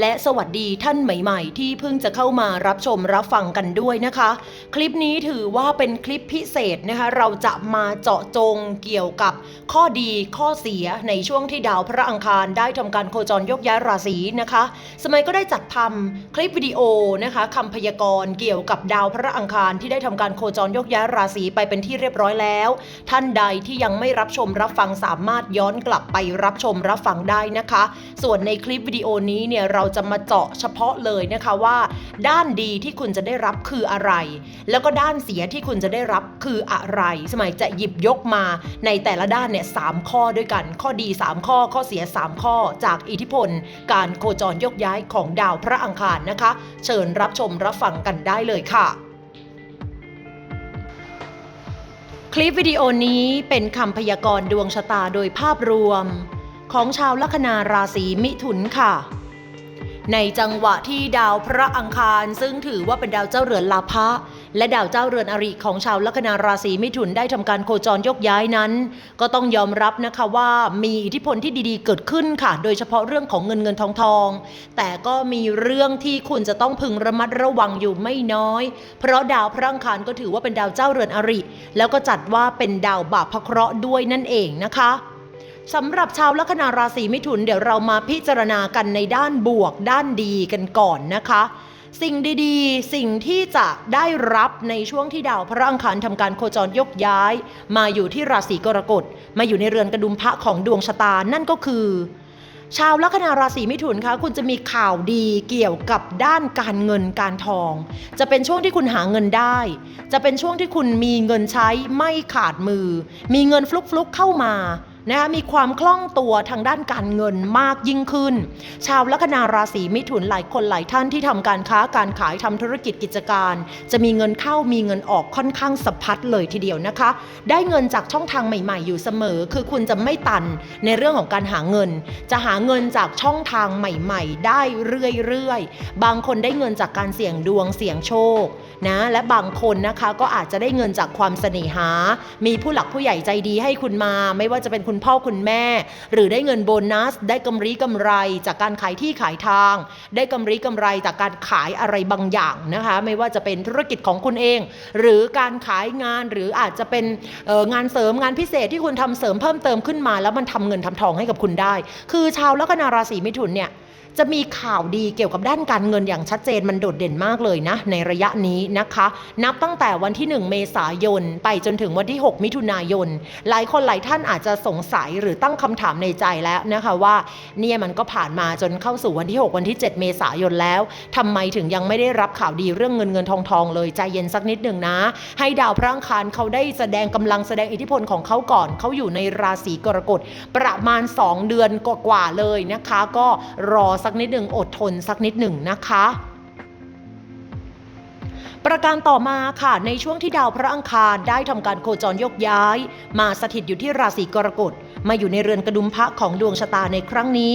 และสวัสดีท่านใหม่ๆ ที่เพิ่งจะเข้ามารับชมรับฟังกันด้วยนะคะ คลิปนี้ถือว่าเป็นคลิปพิเศษนะคะ เราจะมาเจาะจงเกี่ยวกับข้อดีข้อเสียในช่วงที่ดาวพระอังคารได้ทำการโคจรยกย้ายราศีนะคะ สมัยก็ได้จัดทำคลิปวิดีโอนะคะคำพยากรณ์เกี่ยวกับดาวพระอังคารที่ได้ทำการโคจรยกย้ายราศีไปเป็นที่เรียบร้อยแล้ว ท่านใดที่ยังไม่รับชมรับฟังสามารถย้อนกลับไปรับชมรับฟังได้นะคะ ส่วนในคลิปวิดีโอนี้เนี่ยเราจะมาเจาะเฉพาะเลยนะคะว่า ด้านดีที่คุณจะได้รับคืออะไร แล้วก็ด้านเสียที่คุณจะได้รับคืออะไร สมัยจะหยิบยกมาในแต่ละด้านเนี่ยสามข้อด้วยกัน ข้อดี 3 ข้อข้อเสีย 3 ข้อจากอิทธิพล การโคจรยกย้ายของดาวพระอังคารนะคะ เชิญรับชมรับฟังกันได้เลยค่ะคลิปวิดีโอนี้เป็นคำพยากรณ์ดวงชะตาโดยภาพรวม ของชาวลัคนาราศีมิถุนค่ะ ในจังหวะที่ดาวพระอังคารซึ่งถือว่าเป็นดาวเจ้าเรือนลาภะและดาวเจ้าเรือนอริของชาวลัคนาราศีมิถุนได้ทำการโคจรยกย้ายนั้น ก็ต้องยอมรับนะคะว่ามีอิทธิพลที่ดีๆ เกิดขึ้นค่ะ โดยเฉพาะเรื่องของเงินเงินทองทอง แต่ก็มีเรื่องที่คุณจะต้องพึงระมัดระวังอยู่ไม่น้อย เพราะดาวพระอังคารก็ถือว่าเป็นดาวเจ้าเรือนอริ แล้วก็จัดว่าเป็นดาวบาปพระเคราะห์ด้วยนั่นเองนะคะ สำหรับชาวลัคนาราศีมิถุนเดี๋ยวเรามาพิจารณากันในด้านบวกด้านดีกันก่อนนะคะ สิ่งดีๆ สิ่งที่จะได้รับในช่วงที่ดาวพระอังคารทำการโคจรยกย้าย มาอยู่ที่ราศีกรกฎมาอยู่ในเรือนกระดุมพระของดวงชะตานั่นก็คือ ชาวลัคนาราศีมิถุนคะคุณจะมีข่าวดีเกี่ยวกับด้านการเงินการทอง จะเป็นช่วงที่คุณหาเงินได้ จะเป็นช่วงที่คุณมีเงินใช้ไม่ขาดมือ มีเงินฟลุกๆเข้ามา นะคะมีความคล่องตัวทางด้านการเงินมากยิ่งขึ้น ชาวลัคนาราศีมิถุนหลายคนหลายท่านที่ทำการค้าการขายทำธุรกิจกิจการ จะมีเงินเข้ามีเงินออกค่อนข้างสะพัดเลยทีเดียวนะคะ ได้เงินจากช่องทางใหม่ ๆ อยู่เสมอ คือคุณจะไม่ตันในเรื่องของการหาเงิน จะหาเงินจากช่องทางใหม่ ๆ ได้เรื่อยๆ บางคนได้เงินจากการเสี่ยงดวงเสี่ยงโชคนะและบางคนนะคะก็อาจจะได้เงินจากความเสน่หา มีผู้หลักผู้ใหญ่ใจดีให้คุณมา ไม่ว่าจะเป็นคุณพ่อคุณแม่ หรือได้เงินโบนัส ได้กำไรกำไรจากการขายที่ขายทาง ได้กำไรกำไรจากการขายอะไรบางอย่างนะคะ ไม่ว่าจะเป็นธุรกิจของคุณเอง หรือการขายงานหรืออาจจะเป็นงานเสริมงานพิเศษที่คุณทำเสริมเพิ่มเติมขึ้นมา แล้วมันทำเงินทำทองให้กับคุณได้ คือชาวลัคนาราศีมิถุนเนี่ย จะมีข่าวดีเกี่ยวกับด้านการเงินอย่างชัดเจนมันโดดเด่นมากเลยนะ ในระยะนี้นะคะ นับตั้งแต่วันที่ 1 เมษายน ไปจนถึงวันที่ 6 มิถุนายน หลายคนหลายท่านอาจจะสงสัยหรือตั้งคำถามในใจแล้วนะคะว่าเนี่ยมันก็ผ่านมาจนเข้าสู่วันที่ 6 วันที่ 7 เมษายนแล้วทำไมถึงยังไม่ได้รับข่าวดีเรื่องเงินเงินทองทองเลยใจเย็นสักนิดหนึ่งนะ ให้ดาวพระอังคารเขาได้แสดงกำลังแสดงอิทธิพลของเขาก่อนเขาอยู่ในราศีกรกฎประมาณ 2 เดือนกว่าๆเลยนะคะ ก็รอสักนิดหนึ่งอดทนสักนิดหนึ่งนะคะประการต่อมาค่ะในช่วงที่ดาวพระอังคารได้ทำการโคจรยกย้าย มาสถิตอยู่ที่ราศีกรกฎมาอยู่ในเรือนกระดุมพระของดวงชะตาในครั้งนี้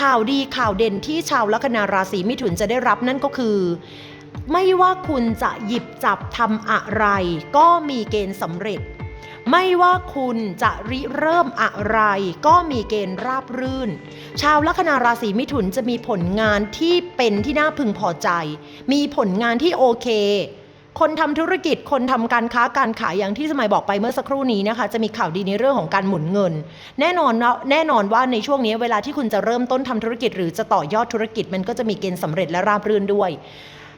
ข่าวดีข่าวเด่นที่ชาวลัคนาราศีมิถุนจะได้รับนั่นก็คือ ไม่ว่าคุณจะหยิบจับทำอะไร ก็มีเกณฑ์สำเร็จ ไม่ว่าคุณจะริเริ่มอะไร ก็มีเกณฑ์ราบรื่น ชาวลัคนาราศีมิถุนจะมีผลงานที่เป็นที่น่าพึงพอใจ มีผลงานที่โอเค คนทำธุรกิจคนทำการค้าการขายอย่างที่สมัยบอกไปเมื่อสักครู่นี้นะคะ จะมีข่าวดีในเรื่องของการหมุนเงิน แน่นอนนะแน่นอนว่าในช่วงนี้เวลาที่คุณจะเริ่มต้นทำธุรกิจ หรือจะต่อยอดธุรกิจมันก็จะมีเกณฑ์สำเร็จและราบรื่นด้วย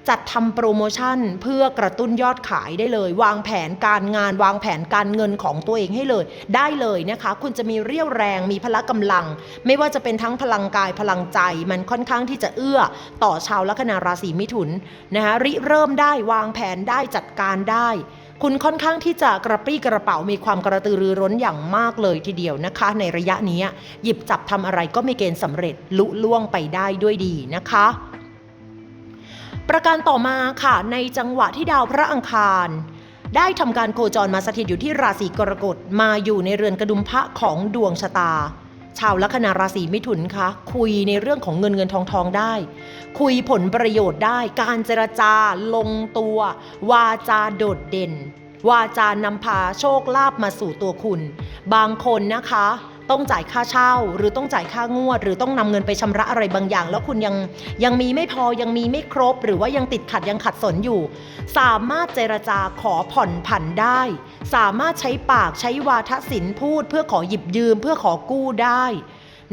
จัดทำโปรโมชั่นเพื่อกระตุ้นยอดขายได้เลย วางแผนการงานวางแผนการเงินของตัวเองให้เลย ได้เลยนะคะ คุณจะมีเรี่ยวแรงมีพละกำลัง ไม่ว่าจะเป็นทั้งพลังกายพลังใจ มันค่อนข้างที่จะเอื้อต่อชาวลัคนาราศีมิถุนนะคะริเริ่มได้วางแผนได้จัดการได้ คุณค่อนข้างที่จะกระปรี้กระเป๋ามีความกระตือรือร้นอย่างมากเลยทีเดียวนะคะ ในระยะนี้หยิบจับทำอะไรก็มีเกณฑ์สำเร็จลุล่วงไปได้ด้วยดีนะคะ ประการต่อมาค่ะ ในจังหวะที่ดาวพระอังคาร ได้ทำการโคจรมาสถิตอยู่ที่ราศีกรกฎมาอยู่ในเรือนกระดุมพระของดวงชะตา ชาวลัคนาราศีมิถุนคะคุยในเรื่องของเงินเงินทองทองได้ คุยผลประโยชน์ได้ การเจรจาลงตัว วาจาโดดเด่น วาจานำพาโชคลาภมาสู่ตัวคุณ บางคนนะคะ ต้องจ่ายค่าเช่า หรือต้องจ่ายค่างวด หรือต้องนำเงินไปชำระอะไรบางอย่าง แล้วคุณยังยังมีไม่พอยังมีไม่ครบ หรือว่ายังติดขัดยังขัดสนอยู่ สามารถเจรจาขอผ่อนผันได้ สามารถใช้ปากใช้วาทศิลป์พูด เพื่อขอหยิบยืม เพื่อขอกู้ได้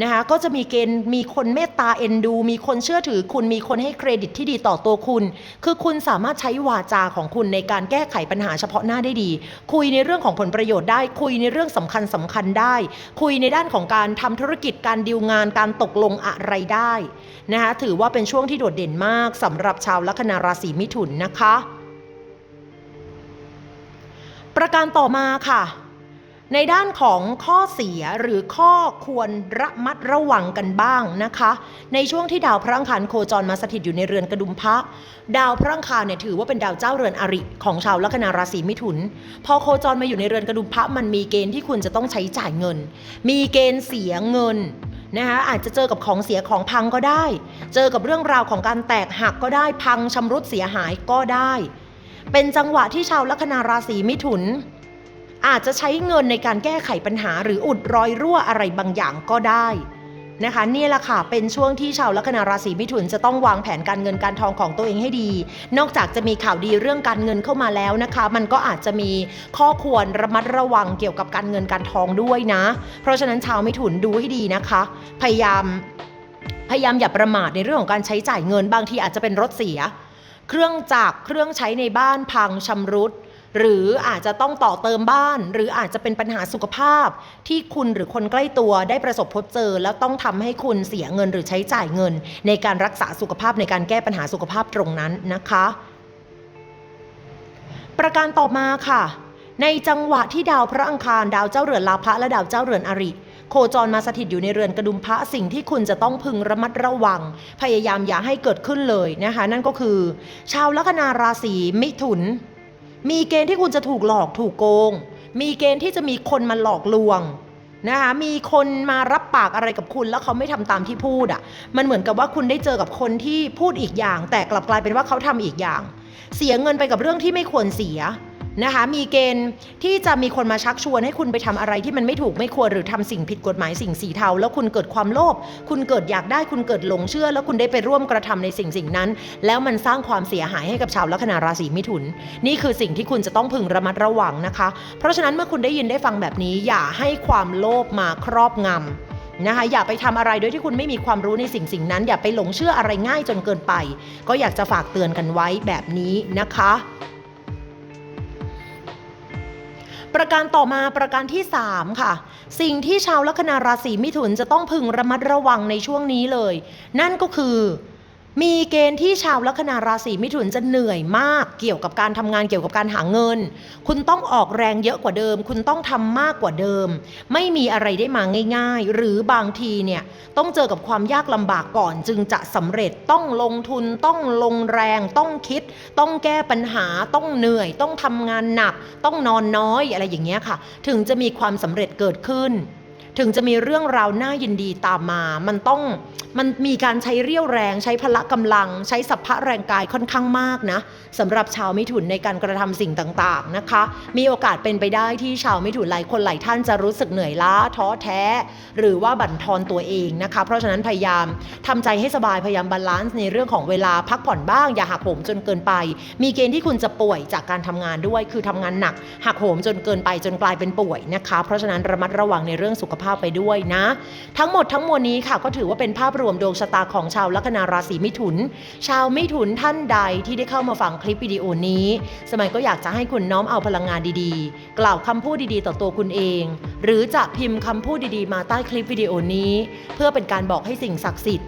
นะคะก็จะมีเกณฑ์มีคนเมตตาเอ็นดู มีคนเชื่อถือคุณมีคนให้เครดิตที่ดีต่อตัวคุณ คือคุณสามารถใช้วาจาของคุณในการแก้ไขปัญหาเฉพาะหน้าได้ดี คุยในเรื่องของผลประโยชน์ได้ คุยในเรื่องสำคัญสำคัญได้ คุยในด้านของการทำธุรกิจการดีลงานการตกลงอะไรได้นะคะถือว่าเป็นช่วงที่โดดเด่นมากสำหรับชาวลัคนาราศีมิถุนนะคะ ประการต่อมาค่ะ ในด้านของข้อเสียหรือข้อควรระมัดระวังกันบ้างนะคะ ในช่วงที่ดาวพระอังคารโคจรมาสถิตอยู่ในเรือนกระดุมพระ ดาวพระอังคารเนี่ยถือว่าเป็นดาวเจ้าเรือนอริของชาวลัคนาราศีมิถุน พอโคจรมาอยู่ในเรือนกระดุมพระมันมีเกณฑ์ที่คุณจะต้องใช้จ่ายเงิน มีเกณฑ์เสียเงินนะคะอาจจะเจอกับของเสียของพังก็ได้ เจอกับเรื่องราวของการแตกหักก็ได้พังชำรุดเสียหายก็ได้ เป็นจังหวะที่ชาวลัคนาราศีมิถุน อาจจะใช้เงินในการแก้ไขปัญหาหรืออุดรอยรั่วอะไรบางอย่างก็ได้นะคะนี่แหละค่ะเป็นช่วงที่ชาวลัคนาราศีมิถุนจะต้องวางแผนการเงินการทองของตัวเองให้ดี นอกจากจะมีข่าวดีเรื่องการเงินเข้ามาแล้วนะคะ มันก็อาจจะมีข้อควรระมัดระวังเกี่ยวกับการเงินการทองด้วยนะ เพราะฉะนั้นชาวมิถุนดูให้ดีนะคะ พยายามพยายามอย่าประมาทในเรื่องของการใช้จ่ายเงินบางทีอาจจะเป็นรถเสีย เครื่องจักรเครื่องใช้ในบ้านพังชำรุด หรืออาจจะต้องต่อเติมบ้าน หรืออาจจะเป็นปัญหาสุขภาพ ที่คุณหรือคนใกล้ตัวได้ประสบพบเจอ แล้วต้องทำให้คุณเสียเงินหรือใช้จ่ายเงิน ในการรักษาสุขภาพในการแก้ปัญหาสุขภาพตรงนั้นนะคะ ประการต่อมาค่ะ ในจังหวะที่ดาวพระอังคาร ดาวเจ้าเรือนลาภะและดาวเจ้าเรือนอริโคจรมาสถิตอยู่ในเรือนกระดุมพระสิ่งที่คุณจะต้องพึงระมัดระวัง พยายามอย่าให้เกิดขึ้นเลยนะคะ นั่นก็คือ ชาวลัคนาราศีมิถุน มีเกณฑ์ที่คุณจะถูกหลอกถูกโกง มีเกณฑ์ที่จะมีคนมาหลอกลวงนะคะมีคนมารับปากอะไรกับคุณแล้วเขาไม่ทำตามที่พูดอะ่ะ มันเหมือนกับว่าคุณได้เจอกับคนที่พูดอีกอย่าง แต่กลับกลายเป็นว่าเขาทำอีกอย่าง เสียเงินไปกับเรื่องที่ไม่ควรเสีย นะคะ มีเกณฑ์ที่จะมีคนมาชักชวนให้คุณไปทำอะไรที่มันไม่ถูกไม่ควรหรือทำสิ่งผิดกฎหมายสิ่งสีเทา แล้วคุณเกิดความโลภคุณเกิดอยากได้คุณเกิดหลงเชื่อ แล้วคุณได้ไปร่วมกระทำในสิ่งสิ่งนั้น แล้วมันสร้างความเสียหายให้กับชาวลัคนาราศีมิถุน นี่คือสิ่งที่คุณจะต้องพึงระมัดระวังนะคะ เพราะฉะนั้นเมื่อคุณได้ยินได้ฟังแบบนี้ อย่าให้ความโลภมาครอบงำนะคะอย่าไปทำอะไรโดยที่คุณไม่มีความรู้ในสิ่งสิ่งนั้น อย่าไปหลงเชื่ออะไรง่ายจนเกินไป ก็อยากจะฝากเตือนกันไว้แบบนี้นะคะ ประการต่อมาประการที่ 3 ค่ะ สิ่งที่ชาวลัคนาราศีมิถุนจะต้องพึงระมัดระวังในช่วงนี้เลย นั่นก็คือ มีเกณฑ์ที่ชาวลัคนาราศีมิถุนจะเหนื่อยมากเกี่ยวกับการทำงานเกี่ยวกับการหาเงิน คุณต้องออกแรงเยอะกว่าเดิม คุณต้องทำมากกว่าเดิม ไม่มีอะไรได้มาง่าย ๆ หรือบางทีเนี่ยต้องเจอกับความยากลำบากก่อน จึงจะสำเร็จต้องลงทุนต้องลงแรง ต้องคิด ต้องแก้ปัญหา ต้องเหนื่อย ต้องทำงานหนัก ต้องนอนน้อยอะไรอย่างเงี้ยค่ะ ถึงจะมีความสำเร็จเกิดขึ้น ถึงจะมีเรื่องราวน่ายินดีตามมา มันต้องมันมีการใช้เรี่ยวแรง ใช้พละกำลัง ใช้สัพพะแรงกายค่อนข้างมากนะสำหรับชาวมิถุนในการกระทำสิ่งต่างๆนะคะ มีโอกาสเป็นไปได้ที่ชาวมิถุนหลายคนหลายท่านจะรู้สึกเหนื่อยล้าท้อแท้ หรือว่าบั่นทอนตัวเองนะคะ เพราะฉะนั้นพยายามทำใจให้สบายพยายามบาลานซ์ในเรื่องของเวลาพักผ่อนบ้างอย่าหักโหมจนเกินไป มีเกณฑ์ที่คุณจะป่วยจากการทำงานด้วย คือทำงานหนัก หักโหมจนเกินไปจนกลายเป็นป่วยนะคะ เพราะฉะนั้นระมัดระวังในเรื่องสุขภาพไปด้วยนะ ทั้งหมดทั้งมวลนี้ค่ะก็ถือว่าเป็นภาพรวมดวงชะตาของชาวลัคนาราศีมิถุน ชาวมิถุนท่านใดที่ได้เข้ามาฟังคลิปวิดีโอนี้ สมัยก็อยากจะให้คุณน้อมเอาพลังงานดีๆ กล่าวคำพูดดีๆ ต่อตัวคุณเอง หรือจะพิมพ์คำพูดดีๆ มาใต้คลิปวิดีโอนี้ เพื่อเป็นการบอกให้สิ่งศักดิ์สิทธิ์